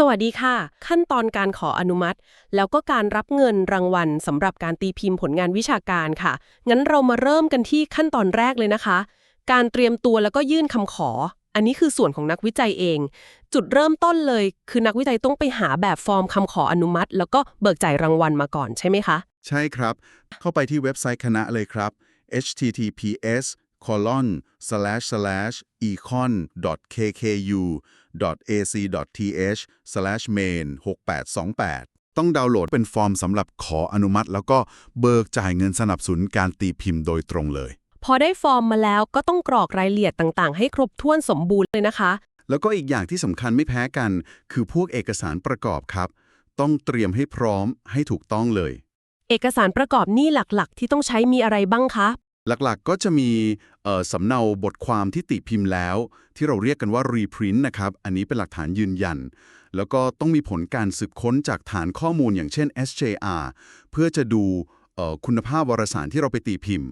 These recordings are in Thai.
สวัสดีค่ะ ขั้นตอนการขออนุมัติ แล้วก็การรับเงินรางวัลสำหรับการตีพิมพ์ผลงานวิชาการค่ะ งั้นเรามาเริ่มกันที่ขั้นตอนแรกเลยนะคะ การเตรียมตัวแล้วก็ยื่นคำขอ อันนี้คือส่วนของนักวิจัยเอง จุดเริ่มต้นเลย คือนักวิจัยต้องไปหาแบบฟอร์มคำขออนุมัติ แล้วก็เบิกจ่ายรางวัลมาก่อนใช่ไหมคะ ใช่ครับ เข้าไปที่เว็บไซต์คณะเลยครับ https colon slash slash econ kku ac th slash main 6828 ต้องดาวน์โหลดเป็นฟอร์มสำหรับขออนุมัติ แล้วก็เบิกจ่ายเงินสนับสนุนการตีพิมพ์โดยตรงเลย พอได้ฟอร์มมาแล้วก็ต้องกรอกรายละเอียดต่างๆ ให้ครบถ้วนสมบูรณ์เลยนะคะ แล้วก็อีกอย่างที่สำคัญไม่แพ้กัน คือพวกเอกสารประกอบครับ ต้องเตรียมให้พร้อมให้ถูกต้องเลย เอกสารประกอบนี่หลักๆ ที่ต้องใช้มีอะไรบ้างคะหลักๆ ก็จะมีเอ่อ สำเนาบทความที่ติพิมพ์แล้ว ที่เราเรียกกันว่า reprint นะครับ อันนี้เป็นหลักฐานยืนยัน แล้วก็ต้องมีผลการสืบค้นจากฐานข้อมูลอย่างเช่น SJR เพื่อจะดูคุณภาพวารสารที่เราไปตีพิมพ์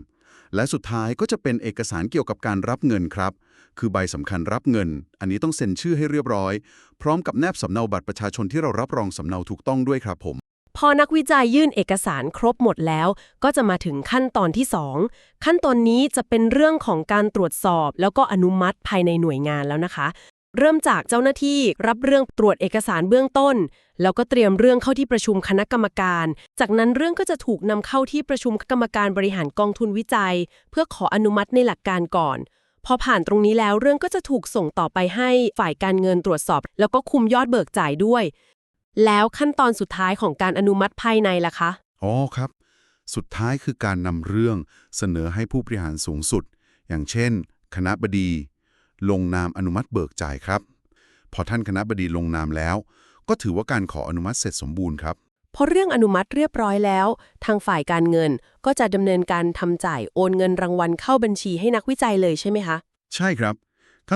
และสุดท้ายก็จะเป็นเอกสารเกี่ยวกับการรับเงินครับ คือใบสำคัญรับเงิน อันนี้ต้องเซ็นชื่อให้เรียบร้อย พร้อมกับแนบสำเนาบัตรประชาชนที่เรารับรองสำเนาถูกต้องด้วยครับผม อนักวิจัยยื่นเอกสารครบหมดแล้ว ก็จะมาถึงขั้นตอนที่ 2 ขั้นตอนนี้จะเป็นเรื่องของการตรวจสอบ แล้วก็อนุมัติภายในหน่วยงานแล้วนะคะ เริ่มจากเจ้าหน้าที่รับเรื่องตรวจเอกสารเบื้องต้น แล้วก็เตรียมเรื่องเข้าที่ประชุมคณะกรรมการ จากนั้นเรื่องก็จะถูกนำเข้าที่ประชุมกรรมการบริหารกองทุนวิจัย เพื่อขออนุมัติในหลักการก่อนพอผ่านตรงนี้แล้วเรื่องก็จะถูกส่งต่อไปให้ฝ่ายการเงินตรวจสอบ แล้วก็คุมยอดเบิกจ่ายด้วย แล้วขั้นตอนสุดท้ายของการอนุมัติภายในล่ะคะ อ๋อครับ สุดท้ายคือการนำเรื่องเสนอให้ผู้บริหารสูงสุด อย่างเช่น คณะบดี ลงนามอนุมัติเบิกจ่ายครับ พอท่านคณะบดีลงนามแล้ว ก็ถือว่าการขออนุมัติเสร็จสมบูรณ์ครับ พอเรื่องอนุมัติเรียบร้อยแล้ว ทางฝ่ายการเงินก็จะดำเนินการทำจ่ายโอนเงินรางวัลเข้าบัญชีให้นักวิจัยเลยใช่ไหมคะ ใช่ครับ